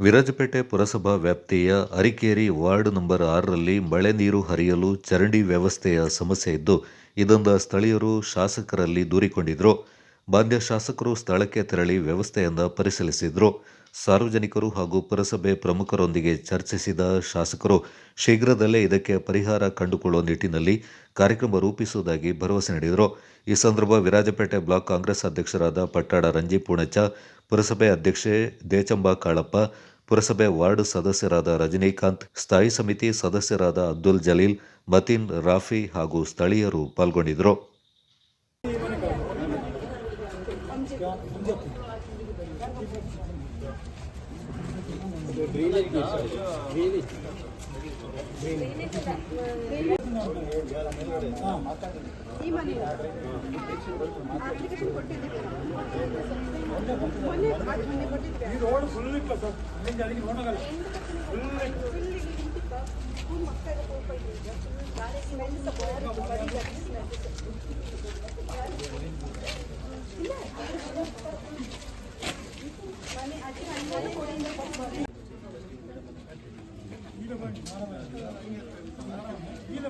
ವಿರಾಜಪೇಟೆ ಪುರಸಭಾ ವ್ಯಾಪ್ತಿಯ Arikeri ward number ಆರರಲ್ಲಿ ಮಳೆ ನೀರು ಹರಿಯಲು ಚರಂಡಿ ವ್ಯವಸ್ಥೆಯ ಸಮಸ್ಯೆ ಇದ್ದು ಇದರಿಂದ ಸ್ಥಳೀಯರು ಶಾಸಕರಲ್ಲಿ ದೂರಿಕೊಂಡಿದ್ರು. ಬಾಂಧ್ಯ ಶಾಸಕರು ಸ್ಥಳಕ್ಕೆ ತೆರಳಿ ವ್ಯವಸ್ಥೆಯನ್ನು ಪರಿಶೀಲಿಸಿದ್ರು. ಸಾರ್ವಜನಿಕರು ಹಾಗೂ ಪುರಸಭೆ ಪ್ರಮುಖರೊಂದಿಗೆ ಚರ್ಚಿಸಿದ ಶಾಸಕರು ಶೀಘ್ರದಲ್ಲೇ ಇದಕ್ಕೆ ಪರಿಹಾರ ಕಂಡುಕೊಳ್ಳುವ ನಿಟ್ಟಿನಲ್ಲಿ ಕಾರ್ಯಕ್ರಮ ರೂಪಿಸುವುದಾಗಿ ಭರವಸೆ ನೀಡಿದರು. ಈ ಸಂದರ್ಭ ವಿರಾಜಪೇಟೆ ಬ್ಲಾಕ್ ಕಾಂಗ್ರೆಸ್ ಅಧ್ಯಕ್ಷರಾದ ಪಟ್ಟಾಡ ರಂಜಿ ಪೂಣಚ್ಚ ಪುರಸಭೆ ಅಧ್ಯಕ್ಷೆ ದೇಚಂಬ ಕಾಳಪ್ಪ, ಪುರಸಭೆ ವಾರ್ಡ್ ಸದಸ್ಯರಾದ ರಜನೀಕಾಂತ್, ಸ್ಥಾಯಿ ಸಮಿತಿ ಸದಸ್ಯರಾದ ಅಬ್ದುಲ್ ಜಲೀಲ್, ಮತೀನ್ ರಾಫಿ ಹಾಗೂ ಸ್ಥಳೀಯರು ಪಾಲ್ಗೊಂಡಿದ್ದರು. ಈ ಮನೆ ಅಪ್ಲಿಕೇಶನ್ ಕೊಟ್ಟಿದ್ದೀವಿ ಮೊನ್ನೆ ಅದು ಮೊನ್ನೆ ಕೊಟ್ಟಿದ್ದೆ ಈ road full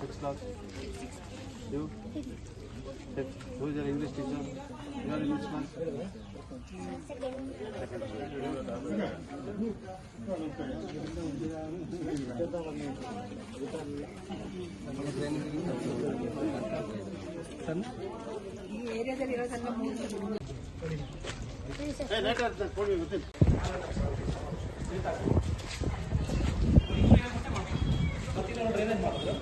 Pragati School, sixth class. You? Who is your English teacher? You are in which class? ಈ ಏರಿಯಾದಲ್ಲಿ ಇರೋದೆಲ್ಲ ಮೂರು Hey, later, phone me within. ಅಂಗಡಿ ಮಾಡ್ತಾರೆ